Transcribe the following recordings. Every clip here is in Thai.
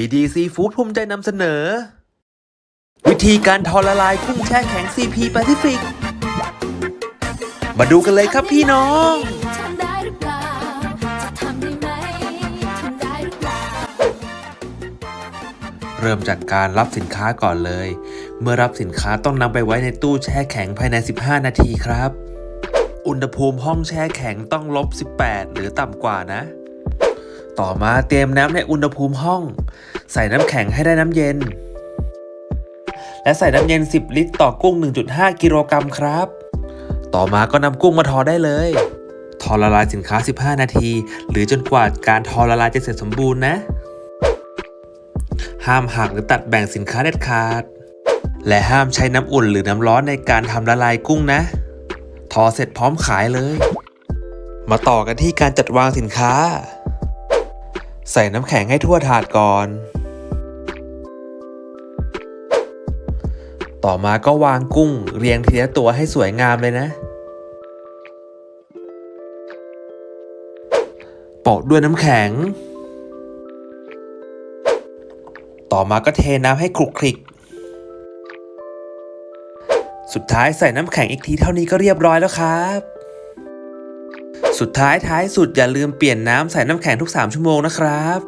BDC Food ภูมิใจนำเสนอ วิธีการทอละลายกุ้งแช่แข็ง CP Pacific มาดูกันเลยครับพี่น้องเปล่าจะทำได้ไหมทำได้หรือเปล่าเริ่มจากการรับสินค้าก่อนเลย เมื่อรับสินค้าต้องนำไปไว้ในตู้แช่แข็งภายใน 15 นาทีครับ อุณหภูมิห้องแช่แข็งต้องลบ 18 หรือต่ำกว่านะ ต่อมาเตรียมน้ำในอุณหภูมิห้อง ใส่น้ำแข็งให้ได้น้ำเย็น และใส่น้ำเย็น 10 ลิตร ต่อกุ้ง 1.5 กิโลกรัมครับ ต่อมาก็นำกุ้งมาทอได้เลย ทอละลายสินค้า 15 นาที หรือจนกว่าการทอละลายจะเสร็จสมบูรณ์นะ ห้ามหักหรือตัดแบ่งสินค้าเด็ดขาด และห้ามใช้น้ำอุ่นหรือน้ำร้อนในการทำละลายกุ้งนะ ทอเสร็จพร้อมขายเลย มาต่อกันที่การจัดวางสินค้า ใส่น้ำแข็งให้ทั่วถาดก่อน ต่อมาก็วางกุ้งเรียงทีละตัวให้สวยงามเลยนะ โปะด้วยน้ำแข็ง ต่อมาก็เทน้ำให้คลุกคลิก สุดท้ายใส่น้ำแข็งอีกทีเท่านี้ก็เรียบร้อยแล้วครับ สุดท้ายท้ายสุดอย่าลืมเปลี่ยนน้ำใส่น้ำแข็งทุก 3 ชั่วโมงนะครับ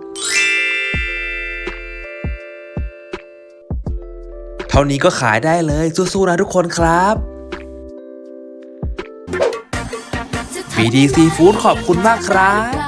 เท่านี้ก็ขายได้เลยสู้ๆนะทุกคนครับ BDC Food ขอบคุณมากครับ